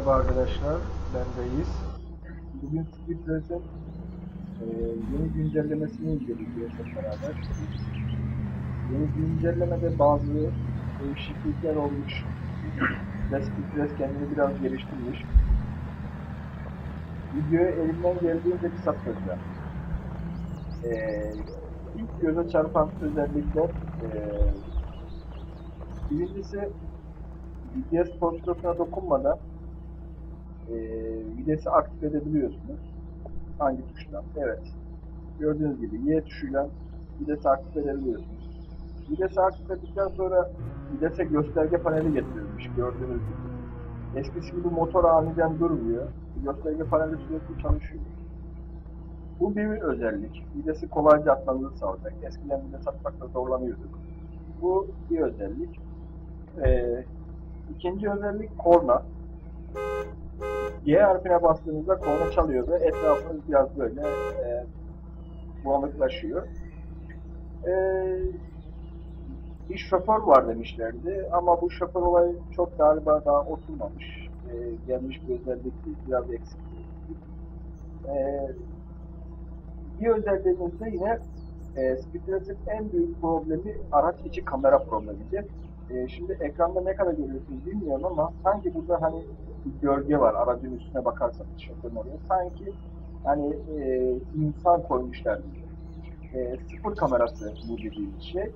Merhaba arkadaşlar, ben Reis. Bugün Splitres'in e, yeni güncellemesini inceleyeceğiz hep beraber. Yeni güncellemede bazı değişiklikler olmuş. Ve kendini biraz geliştirmiş. Videoyu elimden geldiğince kısa tutacağım. E, ilk göze çarpan özellikler e, birincisi VPS pozisyonuna dokunmadan e, videsi aktif edebiliyorsunuz. Hangi tuşla? Evet. Gördüğünüz gibi Y tuşuyla videsi aktif edebiliyorsunuz. Videsi aktif ettikten sonra videse gösterge paneli getirilmiş gördüğünüz gibi. Eskisi gibi motor aniden durmuyor. Gösterge paneli sürekli çalışıyor. Bu bir özellik. Videsi kolayca atmanızı sağlayacak. Eskiden vides atmakta zorlanıyorduk. Bu bir özellik. Ee, ikinci özellik korna. Y harfine bastığınızda korna çalıyor ve etrafınız biraz böyle e, bulanıklaşıyor. E, bir şoför var demişlerdi ama bu şoför olayı çok galiba daha oturmamış. E, gelmiş bir özellik biraz eksik. E, bir özelliğimiz de yine e, Speedrunner'ın en büyük problemi araç içi kamera problemidir. E, şimdi ekranda ne kadar görüyorsunuz bilmiyorum ama sanki burada hani bir gölge var aracın üstüne bakarsanız şoförün oraya. Sanki hani e, insan koymuşlar gibi. E, sıfır kamerası bu dediğimiz şey.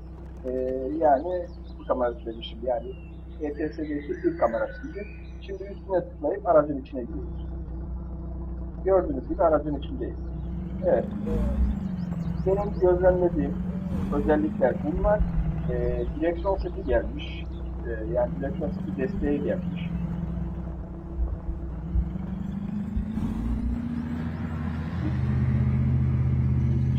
E, yani sıfır kamerası demişim yani ETS'deki ilk kamerası gibi. Şimdi üstüne tıklayıp aracın içine giriyoruz. Gördüğünüz gibi aracın içindeyiz. Evet. e, benim gözlemlediğim özellikler bunlar. E, direksiyon seti gelmiş. E, yani direksiyon seti desteği gelmiş.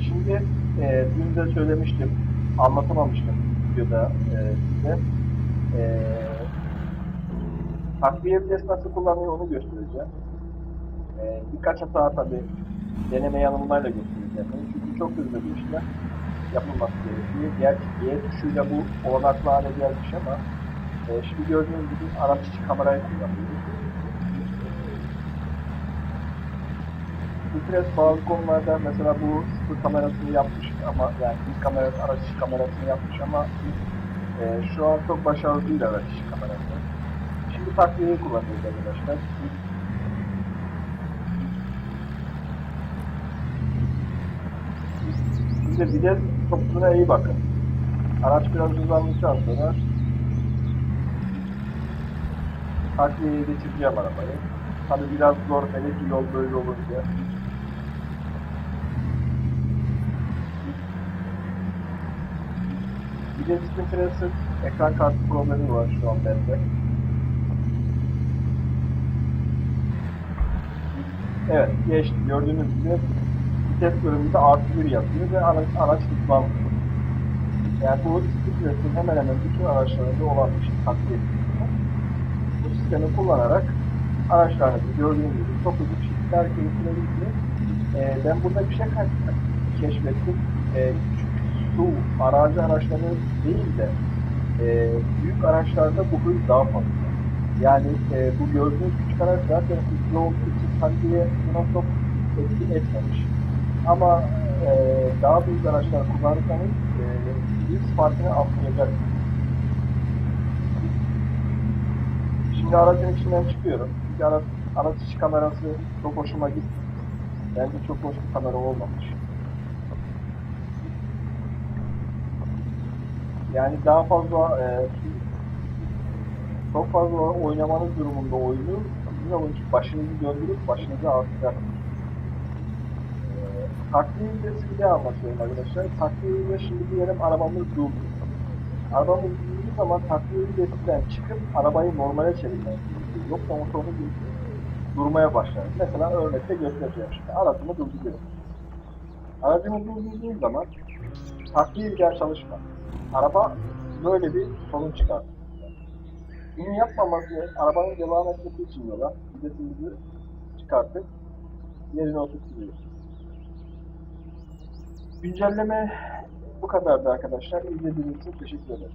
Şimdi e, dün de söylemiştim, anlatamamıştım videoda e, size. E, takviye vites nasıl kullanıyor onu göstereceğim. E, birkaç hata tabi deneme yanılmayla göstereceğim. Çünkü çok hızlı bir işlem yapılması gerekiyor. Gerçi Y tuşuyla bu olanaklı hale gelmiş ama e, şimdi gördüğünüz gibi araç içi kamerayı kullanıyoruz. Stres bazı konularda mesela bu sıfır kamerasını yapmış ama yani ilk kamera, araç kamerasını yapmış ama e, şu an çok başarılı değil araç kamerası. Şimdi takviyeyi kullanıyoruz arkadaşlar. Şimdi vites topuna iyi bakın. Araç biraz hızlandıktan sonra takviyeye geçireceğim arabayı. Tabi biraz zor hele ki yol böyle olunca. De sıkıntısı ekran kartı problemi var şu an bende. Evet geçti. Gördüğünüz gibi vites bölümünde artı bir yazıyor ve araç, araç hızlanmıyor. Yani bu Speedrest'in hemen hemen bütün araçlarında olan bir şey sistemi. Bu sistemi kullanarak araçlarınızı gördüğünüz gibi çok hızlı bir şekilde hareket ettirebiliyor. Ee, ben burada bir şey keşfettim. Ee, su aracı araçları değil de e, büyük araçlarda bu hız daha fazla. Yani e, bu gördüğünüz küçük araç zaten hızlı olduğu için takviye buna çok etki etmemiş. Ama e, daha büyük araçlar kullanırsanız e, hız farkını anlayacaksınız. Şimdi aracın içinden çıkıyorum. Çünkü araç, araç içi kamerası çok hoşuma gitti. Bence çok hoş bir kamera olmamış. Yani daha fazla e, çok fazla oynamanız durumunda oyunu sizin ki başınızı döndürüp başınızı ağrıtacak. E, takviye daha anlatıyorum arkadaşlar. Takviye şimdi diyelim arabamız durdu. Arabamız durduğu zaman takviye hilesinden çıkıp arabayı normale gerekiyor. Yoksa motorunuz durmaya başlar. Mesela örnekte göstereceğim şimdi. Aracımı durduruyorum. Aracımı durdurduğum zaman takviye ilgili çalışmaz. Araba böyle bir sorun çıkar. Bunu yapmaması, arabanın devam etmesi için yola vitesimizi çıkartıp yerine oturtuyoruz. Güncelleme bu kadardı arkadaşlar. İzlediğiniz için teşekkür ederim.